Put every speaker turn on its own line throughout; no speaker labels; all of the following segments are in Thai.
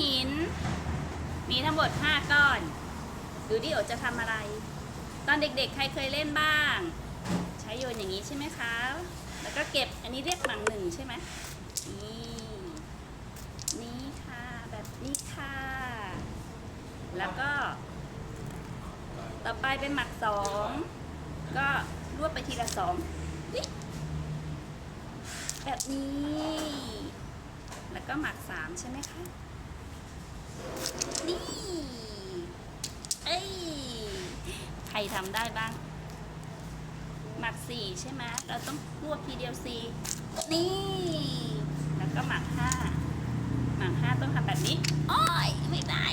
หิน มีทั้งหมด 5 ก้อน ดูดิโอจะทำอะไร ตอนเด็กๆ ใครเคยเล่นบ้าง ใช้โยนอย่างนี้ใช่ไหมคะ แล้วก็เก็บอันนี้เรียกหมังหนึ่งใช่ไหมนี่ นี่ค่ะ แบบนี้ค่ะ แล้วก็ ต่อไปเป็นหมักสอง ก็รวบไปทีละสองแบบนี้ แล้วก็หมักสามใช่ไหมคะ นี่ เอ้ย ใครทำได้บ้าง หมักสี่ใช่ไหมเราต้องรวบทีเดียวสี่นี่ แล้วก็หมักห้าหมักห้าต้องทำแบบนี้ โอ้ย ไม่ได้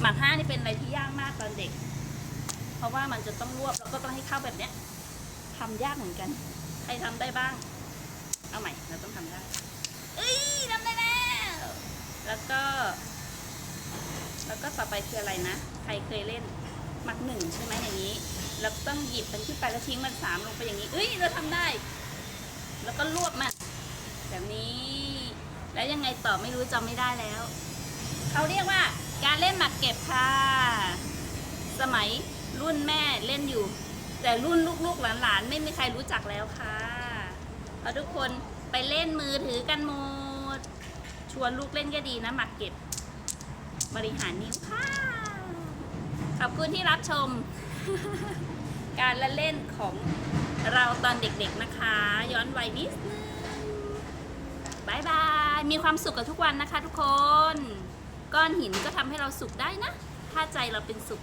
หมักห้านี่เป็นอะไรที่ยากมากตอนเด็ก เพราะว่ามันจะต้องรวบแล้วก็ต้องให้เข้าแบบเนี้ยทำยากเหมือนกัน ใครทำได้บ้าง เอาใหม่ เราต้องทำได้ เอ้ยทำได้แล้ว แล้วก็ แล้ว ก็ต่อไปคืออะไรนะ ใครเคยเล่นหมักหนึ่งใช่ไหมอย่างนี้ แล้วต้องหยิบมันขึ้นไปแล้วทิ้งมันสามลงไปอย่างนี้ เอ้ยเราทำได้ แล้วก็รวบมันแบบนี้ แล้วยังไงต่อไม่รู้จำไม่ได้แล้ว เขาเรียกว่าการเล่นหมากเก็บค่ะ สมัยรุ่นแม่เล่นอยู่ แต่รุ่นลูกๆหลานๆไม่มีใครรู้จักแล้วค่ะเพราะทุกคนไปเล่นมือถือกันหมด ชวนลูกเล่นก็ดีนะหมากเก็บ บริหารนิ้วค่ะ ขอบคุณที่รับชม การละเล่นของเราตอนเด็กๆนะคะ ย้อนวัยนิดนึงบายบาย มีความสุขกับทุกวันนะคะทุกคน ก้อนหินก็ทำให้เราสุขได้นะ ถ้าใจเราเป็นสุข